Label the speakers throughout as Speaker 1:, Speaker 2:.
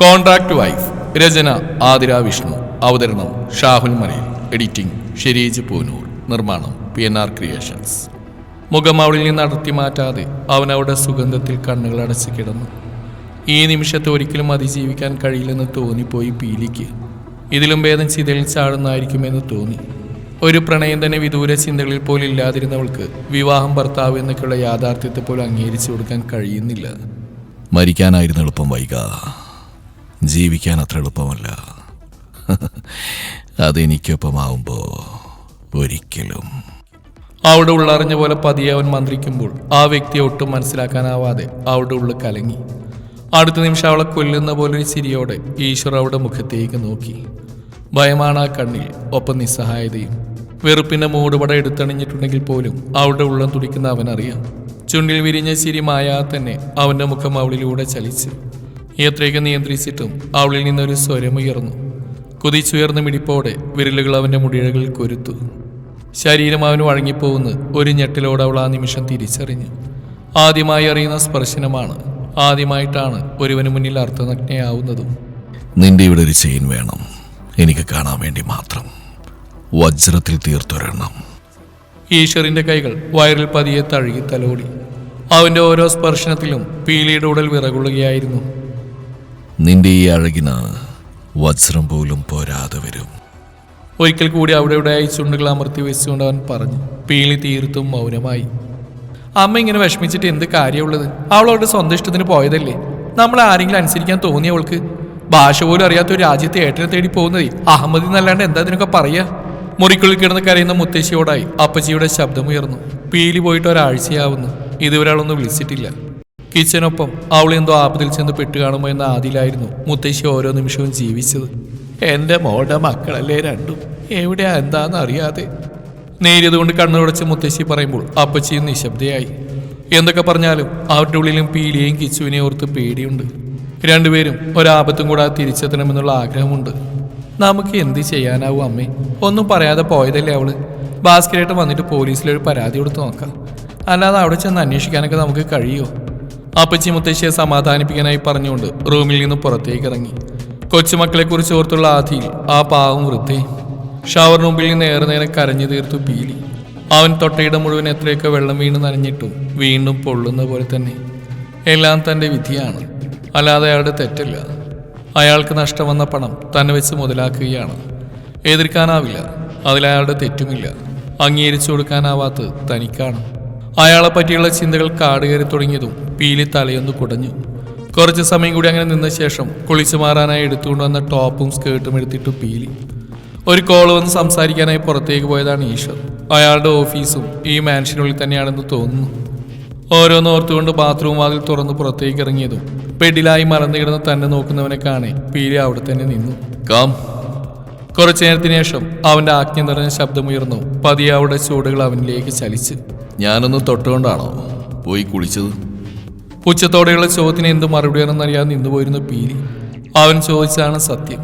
Speaker 1: Contract wife രചന ആതിര വിഷ്ണു. അവതരണം Shahul Malayil. Editing Shereej Poonoor. നിർമ്മാണം പി എൻ ആർ ക്രിയേഷൻസ്. മുഖം അവളിൽ നിന്ന് അടർത്തി മാറ്റാതെ അവൻ അവിടെ സുഗന്ധത്തിൽ കണ്ണുകൾ അടച്ച് കിടന്നു. ഈ നിമിഷത്തെ ഒരിക്കലും അതിജീവിക്കാൻ കഴിയില്ലെന്ന് തോന്നിപ്പോയി പീലിക്ക്. ഇതിലും ഭേദം ചിതയിൽ ചാടുന്നതായിരിക്കുമെന്ന് തോന്നി. ഒരു പ്രണയം തന്നെ വിദൂര ചിന്തകളിൽ പോലും ഇല്ലാതിരുന്നവൾക്ക് വിവാഹം ഭർത്താവ് എന്നൊക്കെയുള്ള യാഥാർത്ഥ്യത്തെ പോലും അംഗീകരിച്ചു കൊടുക്കാൻ കഴിയുന്നില്ല.
Speaker 2: മരിക്കാനായിരുന്നു എളുപ്പം വൈക. ജീവിക്കാൻ അത്ര എളുപ്പമല്ല. അതെനിക്കൊപ്പമാവുമ്പോൾ ഒരിക്കലും.
Speaker 1: അവിടെ ഉള്ളറിഞ്ഞ പോലെ പതിയെ അവൻ മന്ത്രിക്കുമ്പോൾ ആ വ്യക്തിയെ ഒട്ടും മനസ്സിലാക്കാനാവാതെ അവിടെ ഉള്ളിൽ കലങ്ങി. അടുത്ത നിമിഷം അവളെ കൊല്ലുന്ന പോലൊരു ചിരിയോടെ ഈശ്വർ അവിടെ മുഖത്തേക്ക് നോക്കി. ഭയമാണ് ആ കണ്ണിൽ ഒപ്പം നിസ്സഹായതയും. വെറുപ്പിന്റെ മൂടുപട എടുത്തണിഞ്ഞിട്ടുണ്ടെങ്കിൽ പോലും അവിടെ ഉള്ളം തുടിക്കുന്ന അവനറിയാം. ചുണ്ടിൽ വിരിഞ്ഞ ചിരി മായാതെ തന്നെ അവന്റെ മുഖം അവളിലൂടെ ചലിച്ചു. എത്രയൊക്കെ നിയന്ത്രിച്ചിട്ടും അവളിൽ നിന്നൊരു സ്വരമുയർന്നു കുതിച്ചുയർന്ന മിടിപ്പോടെ വിരലുകൾ അവന്റെ മുടിഴകളിൽ കൊരുത്തു. ശരീരം അവന് വഴങ്ങിപ്പോകുന്ന ഒരു ഞെട്ടിലോടെ അവൾ ആ നിമിഷം തിരിച്ചറിഞ്ഞു. ആദ്യമായി അറിയുന്ന സ്പർശനമാണ്. ആദ്യമായിട്ടാണ് ഒരുവന് മുന്നിൽ അർത്ഥനഗ്നയാവുന്നതും.
Speaker 2: നിന്റെ ഇവിടെ ഒരു ചെയിൻ വേണം. എനിക്ക് കാണാൻ വേണ്ടി മാത്രം. വജ്രത്തിൽ തീർത്തൊരെണ്ണം.
Speaker 1: ഈശ്വറിന്റെ കൈകൾ വയറിൽ പതിയെ തഴുകി തലോടി. അവന്റെ ഓരോ സ്പർശനത്തിലും പീലിയുടെ ഉടൽ വിറകൊള്ളുകയായിരുന്നു.
Speaker 2: നിന്റെ ഈ അഴകിന് വജ്രം പോലും പോരാതെ വരും.
Speaker 1: ഒരിക്കൽ കൂടി അവിടെ ഇവിടെയായി ചുണ്ടുകൾ അമർത്തി വെച്ചുകൊണ്ട് അവൻ പറഞ്ഞു പീളി തീർത്തും മൗനമായി. അമ്മ ഇങ്ങനെ വിഷമിച്ചിട്ട് എന്ത് കാര്യമുള്ളത്? അവൾ അവളുടെ സ്വന്തം ഇഷ്ടത്തിന് പോയതല്ലേ? നമ്മൾ ആരെങ്കിലും അനുസരിക്കാൻ തോന്നിയ അവൾക്ക് ഭാഷ പോലും അറിയാത്ത ഒരു രാജ്യത്തെ ഏട്ടനെ തേടി പോകുന്നതേ. അഹമ്മദി എന്നല്ലാണ്ട് എന്താ ഇതിനൊക്കെ പറയാ? മുറിക്കുള്ളിൽ കിടന്ന് കരയുന്ന മുത്തശ്ശിയോടായി അപ്പച്ചിയുടെ ശബ്ദമുയർന്നു. പീലി പോയിട്ട് ഒരാഴ്ചയാവുന്നു. ഇതുവരെ അവളൊന്നും വിളിച്ചിട്ടില്ല. കിച്ചനൊപ്പം അവൾ എന്തോ ആപത്തിൽ ചെന്ന് പെട്ടുകാണുമോ എന്ന ആദിലായിരുന്നു മുത്തശ്ശി ഓരോ നിമിഷവും ജീവിച്ചത്. എന്റെ മോടെ മക്കളല്ലേ രണ്ടും? എവിടെയാ? എന്താന്ന് അറിയാതെ. നേരിയതുകൊണ്ട് കണ്ണുടച്ച് മുത്തശ്ശി പറയുമ്പോൾ അപ്പച്ചിയും നിശബ്ദയായി. എന്തൊക്കെ പറഞ്ഞാലും അവരുടെ ഉള്ളിലും പീലിയെയും കിച്ചുവിനെയും ഓർത്ത് പേടിയുണ്ട്. രണ്ടുപേരും ഒരാപത്തും കൂടാതെ തിരിച്ചെത്തണമെന്നുള്ള ആഗ്രഹമുണ്ട്. നമുക്ക് എന്ത് ചെയ്യാനാവും അമ്മേ? ഒന്നും പറയാതെ പോയതല്ലേ അവൾ? ഭാസ്കരേട്ടൻ വന്നിട്ട് പോലീസിലൊരു പരാതി കൊടുത്ത് നോക്കാം. അല്ലാതെ അവിടെ ചെന്ന് അന്വേഷിക്കാനൊക്കെ നമുക്ക് കഴിയുമോ അപ്പച്ചി മുത്തശ്ശിയെ സമാധാനിപ്പിക്കാനായി പറഞ്ഞുകൊണ്ട് റൂമിൽ നിന്ന് പുറത്തേക്ക് ഇറങ്ങി. കൊച്ചുമക്കളെ കുറിച്ച് ഓർത്തുള്ള ആധിയിൽ ആ പാവം വൃദ്ധി. ഷവർ മുമ്പിൽ നിന്ന് ഏറെ നേരം കരഞ്ഞു തീർത്തു പീലി. അവൻ തൊട്ടയിട മുഴുവൻ എത്രയൊക്കെ വെള്ളം വീണ് നനഞ്ഞിട്ടും വീണ്ടും പൊള്ളുന്ന പോലെ തന്നെ. എല്ലാം തന്റെ വിധിയാണ്. അല്ലാതെ അയാളുടെ തെറ്റല്ല. അയാൾക്ക് നഷ്ടം വന്ന പണം തന്നെ വെച്ച് മുതലാക്കുകയാണ്. എതിർക്കാനാവില്ല. അതിലയാളുടെ തെറ്റുമില്ല. അംഗീകരിച്ചു കൊടുക്കാനാവാത്തത് തനിക്കാണ്. അയാളെ പറ്റിയുള്ള ചിന്തകൾ കാടുകയറി തുടങ്ങിയതും പീലി തലയൊന്ന് കുടഞ്ഞു. കുറച്ച് സമയം കൂടി അങ്ങനെ നിന്ന ശേഷം കുളിച്ചു മാറാനായി എടുത്തുകൊണ്ട് വന്ന ടോപ്പും സ്കേർട്ടും എടുത്തിട്ട് പീലി. ഒരു കോൾ വന്ന് സംസാരിക്കാനായി പുറത്തേക്ക് പോയതാണ് ഈശ്വർ. അയാളുടെ ഓഫീസും ഈ മാൻഷനുള്ളിൽ തന്നെയാണെന്ന് തോന്നുന്നു. ഓരോന്നോർത്തുകൊണ്ട് ബാത്റൂം വാതിൽ തുറന്ന് പുറത്തേക്ക് ഇറങ്ങിയതും പെഡിലായി മറന്നു കിടന്ന് തന്നെ നോക്കുന്നവനെ കാണേ പീലി അവിടെ തന്നെ നിന്നു.
Speaker 2: കാം
Speaker 1: കുറച്ചു നേരത്തിന് ശേഷം അവന്റെ ആജ്ഞ നിറഞ്ഞ ശബ്ദമുയർന്നു. പതിയെ അവിടെ ചൂടുകൾ അവനിലേക്ക് ചലിച്ച്.
Speaker 2: ഞാനൊന്ന് തൊട്ടുകൊണ്ടാണോ പോയി കുളിച്ചത്?
Speaker 1: ഉച്ചത്തോടെയുള്ള ചോദ്യത്തിന് എന്ത് മറുപടിയാണെന്നറിയാതെ നിന്നുപോയിരുന്നു പീലി. അവൻ ചോദിച്ചതാണ് സത്യം.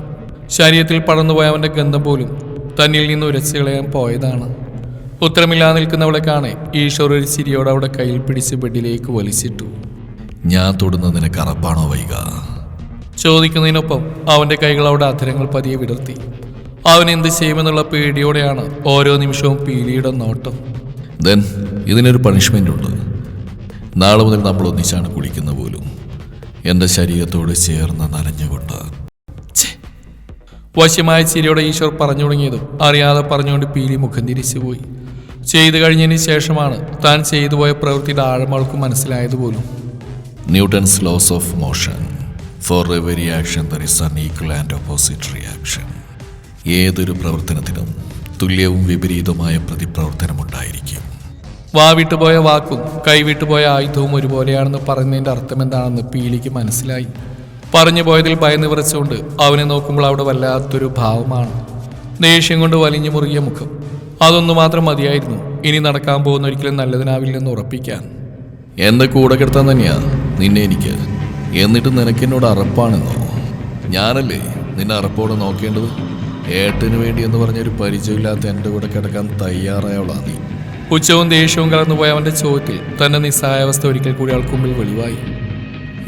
Speaker 1: ശരീരത്തിൽ പടർന്നുപോയ അവന്റെ ഗന്ധം പോലും തന്നിൽ നിന്ന് ഉരച്ചു കളയാൻ പോയതാണ്. ഉത്തരമില്ലാതെ നിൽക്കുന്നവളെ കാണെ ഈശ്വർ ഒരു ചിരിയോടെ അവിടെ കയ്യിൽ പിടിച്ച് ബെഡിലേക്ക് വലിച്ചിട്ടു.
Speaker 2: ഞാൻ തൊടുന്നതിന് നിനക്ക് അറപ്പാണോ വൈക?
Speaker 1: ചോദിക്കുന്നതിനൊപ്പം അവന്റെ കൈകൾ അവിടെ അധരങ്ങൾ പതിയെ വിടർത്തി. അവൻ എന്ത് ചെയ്യുമെന്നുള്ള പേടിയോടെയാണ് ഓരോ നിമിഷവും പീലിയുടെ നോട്ടം.
Speaker 2: ദെൻ ഇതിനൊരു പണിഷ്മെന്റ് ഉണ്ട്. നാളെ മുതൽ നമ്മൾ ഒന്നിച്ചാണ് കുളിക്കുന്ന പോലും. എന്റെ ശരീരത്തോട് ചേർന്ന് നനഞ്ഞുകൊണ്ട്.
Speaker 1: വശ്യമായ ചിരിയോടെ ഈശ്വർ പറഞ്ഞു തുടങ്ങിയതും അറിയാതെ പറഞ്ഞുകൊണ്ട് പീലി മുഖം തിരിച്ചുപോയി ചെയ്തു കഴിഞ്ഞതിന് ശേഷമാണ് താൻ ചെയ്തു പോയ പ്രവൃത്തിയുടെ ആഴമൾക്ക് മനസ്സിലായത് പോലും.
Speaker 2: Newton's laws of motion for every action there is an equal and opposite reaction ഏതൊരു പ്രവർത്തനത്തിനും തുല്യവും വിപരീതമായ പ്രതിപ്രവർത്തനമുണ്ടായിരിക്കും.
Speaker 1: വാവിട്ടുപോയ വാക്കും കൈവിട്ടുപോയ ആയുധവും ഒരുപോലെയാണെന്ന് പറയുന്നതിന്റെ അർത്ഥം എന്താണെന്ന് പീലിക്ക് മനസ്സിലായി. പറഞ്ഞു പോയതിൽ ഭയന്ന് വിറച്ചുകൊണ്ട് അവനെ നോക്കുമ്പോൾ അവിടെ വല്ലാത്തൊരു ഭാവമാണ്. ദേഷ്യം കൊണ്ട് വലിഞ്ഞു മുറുകിയ മുഖം. അതൊന്നു മാത്രം മതിയായിരുന്നു. ഇനി നടക്കാൻ പോകുന്ന ഒരിക്കലും നല്ലതിനാവില്ലെന്ന് ഉറപ്പിക്കാൻ.
Speaker 2: എന്റെ കൂടെ കിടത്താൻ തന്നെയാ നിന്നെ എനിക്ക്. എന്നിട്ട് നിനക്കെന്നോട് അറപ്പാണെന്നോ? ഞാനല്ലേ നിന്നെ അറപ്പോടെ നോക്കേണ്ടത്? ഏട്ടന് വേണ്ടി എന്ന് പറഞ്ഞൊരു പരിചയമില്ലാത്ത എന്റെ കൂടെ കിടക്കാൻ തയ്യാറായവളാ നീ.
Speaker 1: ഉച്ചവും ദേഷ്യവും കലർന്നുപോയ അവന്റെ ചോദ്യത്തിൽ തന്റെ നിസ്സഹായാവസ്ഥ ഒരിക്കൽ കൂടി ആൾക്ക് മുമ്പിൽ വെളിവായി.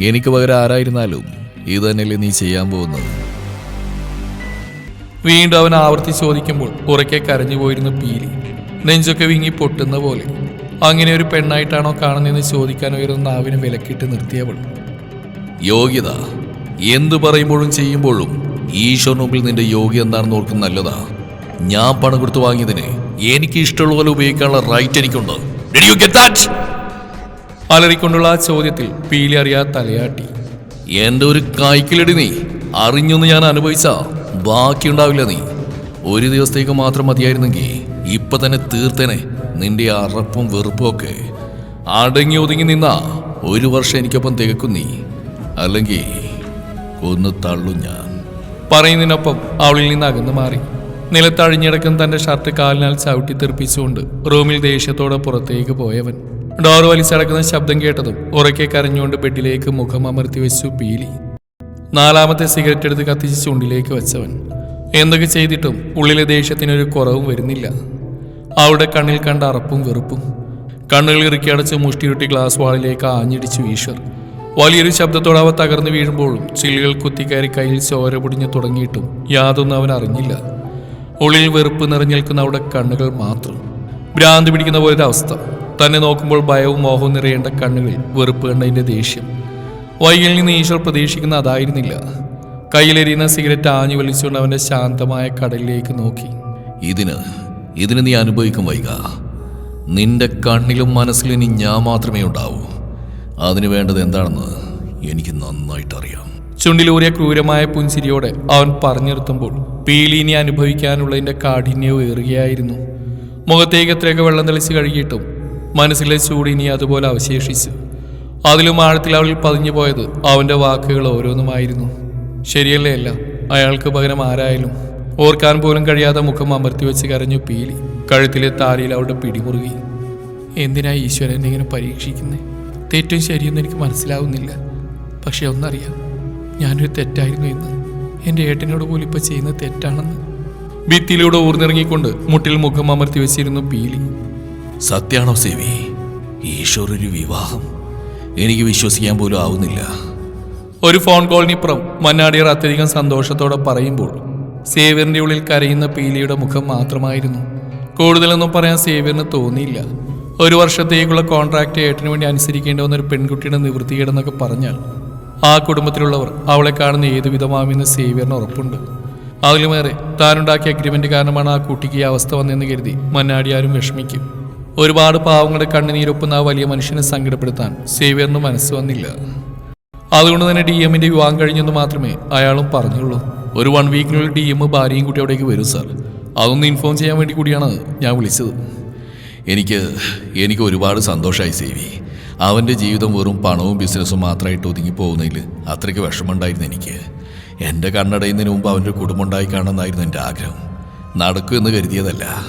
Speaker 2: എനിക്ക് പകരം ആരായിരുന്നാലും ഇത് തന്നെയല്ലേ നീ ചെയ്യാൻ പോകുന്നത്.
Speaker 1: വീണ്ടും അവൻ ആവർത്തി ചോദിക്കുമ്പോൾ ഉറക്കെ കരഞ്ഞു പോയിരുന്നു പീലി നെഞ്ചൊക്കെ വിങ്ങി പൊട്ടുന്ന പോലെ. അങ്ങനെ ഒരു പെണ്ണായിട്ടാണോ കാണുന്നതെന്ന് ചോദിക്കാൻ ഉയരുന്ന നാവിന് വിലക്കിട്ട് നിർത്തിയവൾ.
Speaker 2: യോഗ്യത എന്തു പറയുമ്പോഴും ചെയ്യുമ്പോഴും ഈശ്വരന് മുമ്പിൽ നിന്റെ യോഗ്യ എന്താണെന്ന് ഓർക്കും നല്ലതാ. ഞാൻ പണം കൊടുത്തു വാങ്ങിയതിന് എനിക്ക് ഇഷ്ടമുള്ള പോലെ ഉപയോഗിക്കാനുള്ള റൈറ്റ് എനിക്കുണ്ട്. Did you get that?
Speaker 1: അലറിക്കൊണ്ടുള്ള ആ ചോദ്യത്തിൽ പീലി അറിയാ തലയാട്ടി.
Speaker 2: എന്റെ ഒരു കായ്ക്കിലടി നീ. അറിഞ്ഞൊന്ന് ഞാൻ അനുഭവിച്ച ബാക്കിയുണ്ടാവില്ല നീ. ഒരു ദിവസത്തേക്ക് മാത്രം മതിയായിരുന്നെങ്കിൽ ഇപ്പൊ തന്നെ തീർത്തേനെ. നിന്റെ അറപ്പും വെറുപ്പും ഒക്കെ അടങ്ങി ഒതുങ്ങി നിന്നാ ഒരു വർഷം എനിക്കൊപ്പം തികക്കും നീ. അല്ലെങ്കിൽ ഒന്ന് തള്ളു ഞാൻ.
Speaker 1: പറയുന്നതിനൊപ്പം അവളിൽ നിന്ന് അകന്നു മാറി. നിലത്തഴിഞ്ഞിടക്കുന്ന തന്റെ ഷർട്ട് കാലിനാൽ ചവിട്ടി തെറിപ്പിച്ചുകൊണ്ട് റൂമിൽ ദേഷ്യത്തോടെ പുറത്തേക്ക് പോയവൻ. ഡോർ വലിച്ചടക്കുന്ന ശബ്ദം കേട്ടതും ഉറക്കെ കരഞ്ഞുകൊണ്ട് ബെഡിലേക്ക് മുഖം അമർത്തി വെച്ചു പീലി. നാലാമത്തെ സിഗരറ്റ് എടുത്ത് കത്തിച്ച് ചുണ്ടിലേക്ക് വെച്ചവൻ. എന്തൊക്കെ ചെയ്തിട്ടും ഉള്ളിലെ ദേഷ്യത്തിനൊരു കുറവും വരുന്നില്ല. അവളുടെ കണ്ണിൽ കണ്ട അറപ്പും വെറുപ്പും. കണ്ണുകൾ ഇറുക്കി അടച്ച് മുഷ്ടിയുട്ടി ഗ്ലാസ് വാളിലേക്ക് ആഞ്ഞിടിച്ചു ഈശ്വർ വലിയൊരു ശബ്ദത്തോടെ അവ തകർന്നു വീഴുമ്പോഴും ചില്ലുകൾ കുത്തിക്കയറി കയ്യിൽ ചോര പൊടിഞ്ഞു തുടങ്ങിയിട്ടും യാതൊന്നും അവൻ അറിഞ്ഞില്ല. ഉള്ളിൽ വെറുപ്പ് നിറഞ്ഞേൽക്കുന്ന അവിടെ കണ്ണുകൾ മാത്രം. ഭ്രാന്ത് പിടിക്കുന്ന പോലൊരു അവസ്ഥ. തന്നെ നോക്കുമ്പോൾ ഭയവും മോഹവും നിറയേണ്ട കണ്ണുകൾ വെറുപ്പ് കണ്ടതിന്റെ ദേഷ്യം. വൈകിൽ നിന്ന് ഈശ്വർ പ്രതീക്ഷിക്കുന്ന അതായിരുന്നില്ല. കയ്യിലെരിയുന്ന സിഗരറ്റ് ആഞ്ഞു വലിച്ചുകൊണ്ട് അവന്റെ ശാന്തമായ കടലിലേക്ക് നോക്കി.
Speaker 2: ഇതിന് ഇതിന് നീ അനുഭവിക്കും വൈക. നിന്റെ കണ്ണിലും മനസ്സിലും ഇനി ഞാൻ മാത്രമേ ഉണ്ടാവൂ. അതിന് വേണ്ടത് എന്താണെന്ന് എനിക്ക് നന്നായിട്ട് അറിയാം
Speaker 1: ചുണ്ടിലൂറിയ ക്രൂരമായ പുഞ്ചിരിയോടെ അവൻ പറഞ്ഞു നിർത്തുമ്പോൾ അനുഭവിക്കാനുള്ളതിന്റെ കാഠിന്യവും ഏറുകയായിരുന്നു. മുഖത്തേക്ക് എത്രയൊക്കെ വെള്ളം തെളിച്ച് കഴുകിയിട്ടും മനസ്സിലെ ചൂടിനി അതുപോലെ അവശേഷിച്ചു. അതിലും ആഴത്തിൽ അവളിൽ പതിഞ്ഞു പോയത് അവന്റെ വാക്കുകൾ ഓരോന്നുമായിരുന്നു. ശരിയല്ലേ അല്ല അയാൾക്ക് പകരം ആരായാലും? ഓർക്കാൻ പോലും കഴിയാതെ മുഖം അമർത്തി വെച്ച് കരഞ്ഞു പീലി. കഴുത്തിലെ താലിയിൽ അവളുടെ പിടിമുറുകി. എന്തിനാ ഈശ്വരൻ ഇങ്ങനെ പരീക്ഷിക്കുന്നത് തെറ്റും ശരിയൊന്നും എനിക്ക് മനസ്സിലാവുന്നില്ല. പക്ഷേ ഒന്നറിയാം ഞാനൊരു തെറ്റായിരുന്നു എന്ന്. എന്റെ ഏട്ടനോട് പോലും ഇപ്പം ചെയ്യുന്നത് തെറ്റാണെന്ന്. ഭിത്തിയിലൂടെ ഊർന്നിറങ്ങിക്കൊണ്ട് മുട്ടിൽ മുഖം അമർത്തി വെച്ചിരുന്നു പീലി.
Speaker 2: സത്യാണോ സേവി? ഈശ്വർ ഒരു വിവാഹം. എനിക്ക് വിശ്വസിക്കാൻ പോലും ആവുന്നില്ല.
Speaker 1: ഒരു ഫോൺ കോളിനിപ്പുറം മന്നാടിയർ അത്യധികം സന്തോഷത്തോടെ പറയുമ്പോൾ സേവ്യറിന്റെ ഉള്ളിൽ കരയുന്ന പീലിയുടെ മുഖം മാത്രമായിരുന്നു. കൂടുതലൊന്നും പറയാൻ സേവ്യറിന് തോന്നിയില്ല. ഒരു വർഷത്തേക്കുള്ള കോൺട്രാക്റ്റ് ഏട്ടന് വേണ്ടി അനുസരിക്കേണ്ടി വന്ന ഒരു പെൺകുട്ടിയുടെ നിവൃത്തികേടെന്നൊക്കെ പറഞ്ഞാൽ ആ കുടുംബത്തിലുള്ളവർ അവളെ കാണുന്ന ഏതു വിധമാകുമെന്ന് സേവ്യറിന് ഉറപ്പുണ്ട്. അതിലുമേറെ താനുണ്ടാക്കിയ അഗ്രിമെന്റ് കാരണമാണ് ആ കുട്ടിക്ക് ഈ അവസ്ഥ വന്നതെന്ന് കരുതി മന്നാടിയാരും വിഷമിക്കും. ഒരുപാട് പാവങ്ങളുടെ കണ്ണുനീരൊപ്പുന്ന ആ വലിയ മനുഷ്യനെ സങ്കടപ്പെടുത്താൻ സേവ്യറിന് മനസ്സ് വന്നില്ല. അതുകൊണ്ട് തന്നെ ഡി എമ്മിന്റെ വിവാഹം കഴിഞ്ഞെന്ന് മാത്രമേ അയാളും പറഞ്ഞുള്ളൂ. ഒരു വൺ വീക്കിനുള്ളിൽ ഡി എം ഭാര്യയും കുട്ടി അവിടേക്ക് വരും സാർ അതൊന്ന് ഇൻഫോം ചെയ്യാൻ വേണ്ടി കൂടിയാണ് ഞാൻ വിളിച്ചത്.
Speaker 2: എനിക്ക് എനിക്ക് ഒരുപാട് സന്തോഷമായി സേവി. അവന്റെ ജീവിതം വെറും പണവും ബിസിനസ്സും മാത്രമായിട്ട് ഒതുങ്ങി പോകുന്നതിൽ അത്രയ്ക്ക് വിഷമമുണ്ടായിരുന്നു എനിക്ക്. എന്റെ കണ്ണടയുന്നതിന് മുമ്പ് അവന്റെ കുടുംബം ഉണ്ടായി കാണണമെന്നായിരുന്നു എന്റെ ആഗ്രഹം. നടക്കുമെന്ന് കരുതിയതല്ല.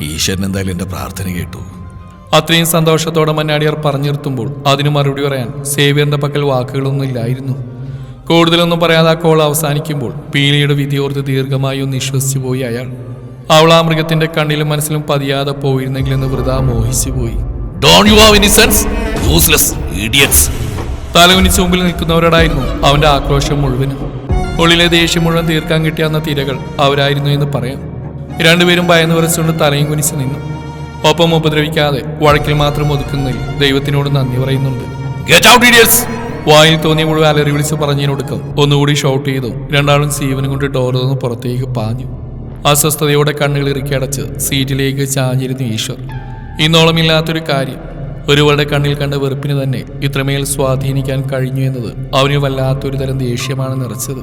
Speaker 2: ഈശ്വരൻ എന്തായാലും എന്റെ പ്രാർത്ഥന കേട്ടു.
Speaker 1: അത്രയും സന്തോഷത്തോടെ മന്നാടിയർ പറഞ്ഞു നിർത്തുമ്പോൾ അതിന് മറുപടി പറയാൻ സേവിയറിന്റെ പക്കൽ വാക്കുകളൊന്നും ഇല്ലായിരുന്നു. കൂടുതലൊന്നും പറയാതെ ആ കോൾ അവസാനിക്കുമ്പോൾ പീലിയുടെ വിധിയോർത്ത് ദീർഘമായി ഒന്ന് വിശ്വസിച്ചു പോയി അയാൾ. അവൾ ആ മൃഗത്തിന്റെ കണ്ണിലും മനസ്സിലും പതിയാതെ പോയിരുന്നെങ്കിലെന്ന് വൃതാ മോഹിച്ചു പോയി.
Speaker 2: ഡോൺ യു
Speaker 1: തലകുനിച്ച് മുമ്പിൽ നിൽക്കുന്നവരോടായിരുന്നു അവന്റെ ആക്രോശം മുഴുവനും. ഉള്ളിലെ ദേഷ്യം മുഴുവൻ തീർക്കാൻ കിട്ടിയ അന്ന തിരകൾ അവരായിരുന്നു എന്ന് പറയാം. രണ്ടുപേരും ഭയന്ന് വരച്ചുകൊണ്ട് തലയും കുനിച്ച് നിന്നു. ഒപ്പം ഉപദ്രവിക്കാതെ വഴക്കിൽ മാത്രം ഒതുക്കുന്നതിൽ ദൈവത്തിനോട് നന്ദി പറയുന്നുണ്ട്. വായിൽ തോന്നിയ മുഴുവൻ അലറി വിളിച്ച് പറഞ്ഞതിനൊടുക്കം ഒന്നുകൂടി ഷൗട്ട് ചെയ്തു. രണ്ടാളും സീവനും കൊണ്ട് ഡോർ തുറന്ന് പുറത്തേക്ക് പാഞ്ഞു. അസ്വസ്ഥതയോടെ കണ്ണുകൾ ഇറുക്കി അടച്ച് സീറ്റിലേക്ക് ചാഞ്ഞിരുന്നു ഈശ്വർ. ഇന്നോളമില്ലാത്തൊരു കാര്യം. ഒരുവളുടെ കണ്ണിൽ കണ്ട വെറുപ്പിന് തന്നെ ഇത്രമേൽ സ്വാധീനിക്കാൻ കഴിഞ്ഞു എന്നത് അവന് വല്ലാത്തൊരു തരം ദേഷ്യമാണ് നിറച്ചത്.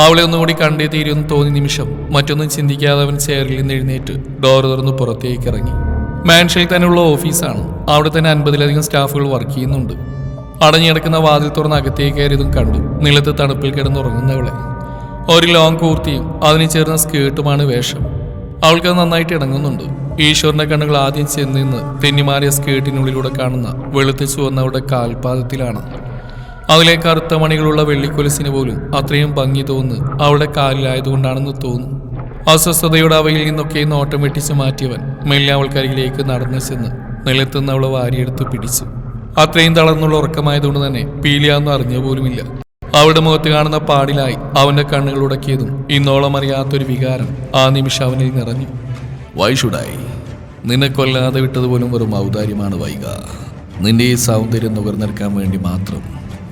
Speaker 1: അവളെ ഒന്നുകൂടി കണ്ടേ തീരുമെന്ന് തോന്നിയ നിമിഷം മറ്റൊന്നും ചിന്തിക്കാതെ അവൻ ചെയറിൽ നിന്ന് എഴുന്നേറ്റ് ഡോർ തുറന്ന് പുറത്തേക്ക് ഇറങ്ങി. മാൻഷയിൽ തന്നെയുള്ള ഓഫീസാണ്. അവിടെ തന്നെ അൻപതിലധികം സ്റ്റാഫുകൾ വർക്ക് ചെയ്യുന്നുണ്ട്. അടഞ്ഞിടക്കുന്ന വാതിൽ തുറന്ന് അകത്തേക്ക് കയറിയതും കണ്ടു. നിലത്ത് തണുപ്പിൽ കിടന്നുറങ്ങുന്നവളെ. ഒരു ലോങ് കൂർത്തിയും അതിന് ചേർന്ന സ്കേർട്ടുമാണ് വേഷം. അവൾക്ക് നന്നായിട്ട് ഇണങ്ങുന്നുണ്ട്. ഈശ്വരന്റെ കണ്ണുകൾ ആദ്യം ചെന്ന് നിന്ന് തെന്നിമാറിയ സ്കേർട്ടിനുള്ളിലൂടെ കാണുന്ന വെളുത്ത് ചുവന്നവളുടെ കാൽപാദത്തിലാണ്. അതിലെ കറുത്ത മണികളുള്ള വെള്ളിക്കൊലസിന് പോലും അത്രയും ഭംഗി തോന്നുന്നു അവളുടെ കാലിലായതുകൊണ്ടാണെന്ന് തോന്നുന്നു. അസ്വസ്ഥതയുടെ അവയിൽ നിന്നൊക്കെ നോട്ടം വെട്ടിച്ചു മാറ്റിയവൻ മെല്ലെ അവൾക്കരികിലേക്ക് നടന്നു ചെന്ന് നിലത്തുനിന്ന് അവളെ വാരിയെടുത്ത് പിടിച്ചു. അത്രയും തളർന്നുള്ള ഉറക്കമായതുകൊണ്ട് തന്നെ പീലിയാന്ന് അറിഞ്ഞ പോലുമില്ല. അവളുടെ മുഖത്ത് കാണുന്ന പാടിലായി അവന്റെ കണ്ണുകൾ ഉടക്കിയതും ഇന്നോളം അറിയാത്തൊരു വികാരം ആ നിമിഷം അവനിൽ നിറഞ്ഞു.
Speaker 2: വൈ ഷുഡായി നിന്നെ കൊല്ലാതെ വിട്ടതുപോലും വെറും ഔദാര്യമാണ് വൈക നിന്റെ ഈ സൗന്ദര്യം നുകർന്നെടുക്കാൻ വേണ്ടി മാത്രം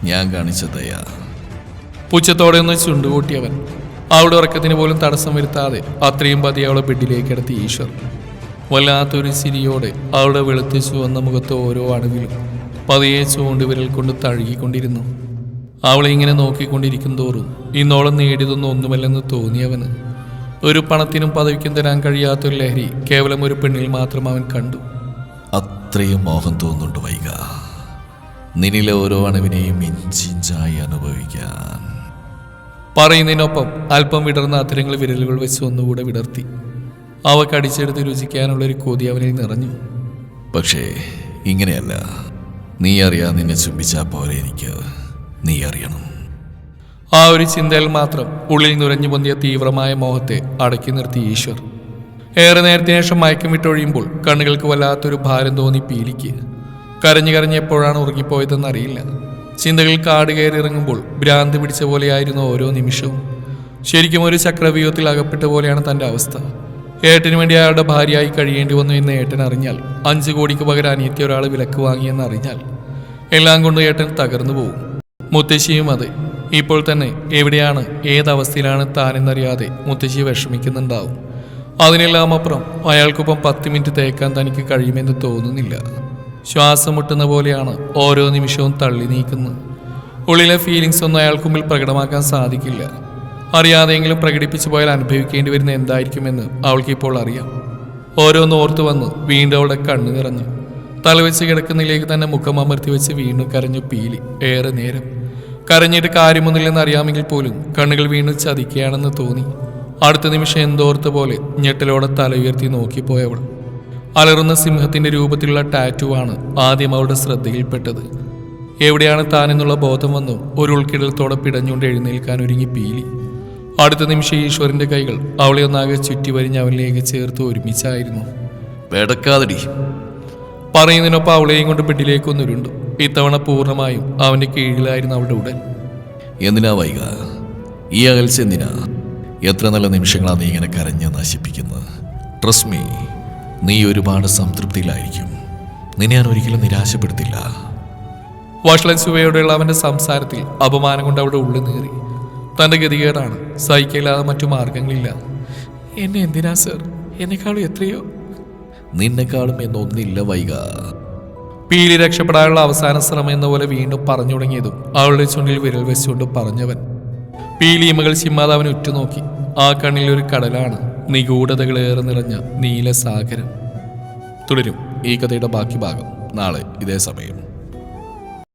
Speaker 2: ഞാൻ കാണിച്ച ദയാ.
Speaker 1: പുച്ഛത്തോടെ ഒന്ന് ചുണ്ടുകൂട്ടിയവൻ. അവിടെ ഉറക്കത്തിന് പോലും തടസ്സം വരുത്താതെ അത്രയും പതി അവളെ ബെഡിലേക്ക് കിടത്തി ഈശ്വർ. വല്ലാത്തൊരു സിരിയോടെ അവളുടെ വെളുത്തിച്ചു ചുവന്ന മുഖത്ത് ഓരോ അണുവിലും പതിയെ ചൂണ്ടുവിരൽ കൊണ്ട് തഴുകിക്കൊണ്ടിരുന്നു. അവളെ ഇങ്ങനെ നോക്കിക്കൊണ്ടിരിക്കും തോറും ഇന്നോളം നേടിയതൊന്നും ഒന്നുമല്ലെന്ന് തോന്നിയവന്. ഒരു പണത്തിനും പദവിക്കും തരാൻ കഴിയാത്തൊരു ലഹരി കേവലം ഒരു പെണ്ണിൽ മാത്രം അവൻ കണ്ടു.
Speaker 2: അത്രയും മോഹം തോന്നുന്നുണ്ട് വൈക. നിന്നിലെ ഓരോ അണുവിനെയും ഇഞ്ചിഞ്ചായി അനുഭവിക്കാൻ.
Speaker 1: പറയുന്നതിനൊപ്പം അല്പം വിടർന്ന അത്തരങ്ങൾ വിരലുകൾ വെച്ച് ഒന്നുകൂടെ വിടർത്തി. അവ കടിച്ചെടുത്ത് രുചിക്കാനുള്ളൊരു കൊതി അവനിൽ നിറഞ്ഞു.
Speaker 2: പക്ഷേ ഇങ്ങനെയല്ല. നീ അറിയാ നിന്നെ ചുംബിച്ചാൽ പോലെ എനിക്ക്. നീ അറിയണം.
Speaker 1: ആ ഒരു ചിന്തയിൽ മാത്രം ഉള്ളിൽ നുരഞ്ഞു പൊന്തിയ തീവ്രമായ മോഹത്തെ അടക്കി നിർത്തി ഈശ്വർ. ഏറെ നേരത്തിന് ശേഷം മയക്കം വിട്ടൊഴിയുമ്പോൾ കണ്ണുകൾക്ക് വല്ലാത്തൊരു ഭാരം തോന്നി പീലിക്ക്. കരഞ്ഞു കരഞ്ഞ് എപ്പോഴാണ് ഉറങ്ങിപ്പോയതെന്ന് അറിയില്ല. ചിന്തകൾ കാട് കയറി ഇറങ്ങുമ്പോൾ ഭ്രാന്ത് പിടിച്ച പോലെയായിരുന്നു ഓരോ നിമിഷവും. ശരിക്കും ഒരു ചക്രവ്യൂഹത്തിൽ അകപ്പെട്ട പോലെയാണ് തന്റെ അവസ്ഥ. ഏട്ടന് വേണ്ടി അയാളുടെ ഭാര്യയായി കഴിയേണ്ടി വന്നു എന്ന് ഏട്ടൻ അറിഞ്ഞാൽ അഞ്ച് കോടിക്ക് പകരം അനിയത്തി ഒരാൾ വിലക്ക് വാങ്ങിയെന്ന് അറിഞ്ഞാൽ എല്ലാം കൊണ്ട് ഏട്ടൻ തകർന്നു പോകും മുത്തശ്ശിയും അതെ. ഇപ്പോൾ തന്നെ എവിടെയാണ് ഏതവസ്ഥയിലാണ് താനെന്നറിയാതെ മുത്തശ്ശി വിഷമിക്കുന്നുണ്ടാവും. അതിനെല്ലാം അപ്പുറം അയാൾക്കൊപ്പം പത്ത് മിനിറ്റ് തേക്കാൻ തനിക്ക് കഴിയുമെന്ന് തോന്നുന്നില്ല. ശ്വാസം മുട്ടുന്ന പോലെയാണ് ഓരോ നിമിഷവും തള്ളി നീക്കുന്നത്. ഉള്ളിലെ ഫീലിങ്സ് ഒന്നും അയാൾക്ക് മുമ്പിൽ പ്രകടമാക്കാൻ സാധിക്കില്ല. അറിയാതെയെങ്കിലും പ്രകടിപ്പിച്ചു പോയാൽ അനുഭവിക്കേണ്ടി വരുന്ന എന്തായിരിക്കുമെന്ന് അവൾക്ക് ഇപ്പോൾ അറിയാം. ഓരോന്ന് ഓർത്തു വന്ന് വീണ്ടും അവളുടെ കണ്ണു നിറഞ്ഞു. തലവെച്ച് കിടക്കുന്നതിലേക്ക് തന്നെ മുഖം അമർത്തി വെച്ച് വീണ്ടും കരഞ്ഞു പീലി. ഏറെ നേരം. കരഞ്ഞിട്ട് കാര്യമൊന്നുമില്ലെന്ന് അറിയാമെങ്കിൽ പോലും കണ്ണുകൾ വീണ്ടും ചതിക്കുകയാണെന്ന് തോന്നി. അടുത്ത നിമിഷം എന്തോർത്ത പോലെ ഞെട്ടലോടെ തല ഉയർത്തി നോക്കിപ്പോയവൾ. അലറുന്ന സിംഹത്തിന്റെ രൂപത്തിലുള്ള ടാറ്റുവാണ് ആദ്യം അവളുടെ ശ്രദ്ധയിൽപ്പെട്ടത്. എവിടെയാണ് താനെന്നുള്ള ബോധം വന്നു ഒരു ഉൾക്കിടലത്തോടെ പിടഞ്ഞുകൊണ്ട് എഴുന്നേൽക്കാൻ ഒരുങ്ങി പീലി. അടുത്ത നിമിഷം ഈശ്വരന്റെ കൈകൾ അവളെ ഒന്നാകെ ചുറ്റി വരിഞ്ഞ് അവനിലേക്ക് ചേർത്ത് ഒരുമിച്ചായിരുന്നു. പറയുന്നതിനൊപ്പം അവളെയും കൊണ്ട് ബെഡിലേക്ക് ഒന്നുരുണ്ടു ഇത്തവണ പൂർണമായും അവന്റെ കീഴിലായിരുന്നു അവളുടെ ഉടൻ
Speaker 2: എന്തിനാ വൈക? ഈ അകൽസ് എന്തിനാ? എത്ര നല്ല നിമിഷങ്ങളാണ് നീ ഇങ്ങനെ കരഞ്ഞ് നശിപ്പിക്കുന്നത്. ട്രസ്റ്റ് മീ നീ ഒരുപാട് സംതൃപ്തിയിലായിരിക്കും. നിന്നെ ഞാൻ ഒരിക്കലും നിരാശപ്പെടുത്തില്ല.
Speaker 1: വഷളൻ സുവയോടെയുള്ള അവന്റെ സംസാരത്തിൽ അപമാനം കൊണ്ട് അവിടെ ഉള്ളിൽ നേറി തന്റെ ഗതികേടാണ് സഹിക്കില്ലാതെ മറ്റു മാർഗങ്ങളില്ല എന്നെ എന്തിനാ സർ എന്നെക്കാളും എത്രയോ?
Speaker 2: നിന്നെക്കാളും എന്നൊന്നില്ല വൈക.
Speaker 1: പീലി രക്ഷപ്പെടാനുള്ള അവസാന ശ്രമം എന്ന പോലെ വീണ്ടും പറഞ്ഞു തുടങ്ങിയതും അവളുടെ ചുണ്ടിൽ വിരൽ വെച്ചുകൊണ്ട് പറഞ്ഞവൻ. പീലി മകൾ ചിമ്മാതാവൻ ഉറ്റുനോക്കി. ആ കണ്ണിൽ ഒരു കടലാണ് നിഗൂഢതകളേറെ നിറഞ്ഞ നീലസാഗരം. തുടരും ഈ കഥയുടെ ബാക്കി ഭാഗം നാളെ ഇതേ സമയം.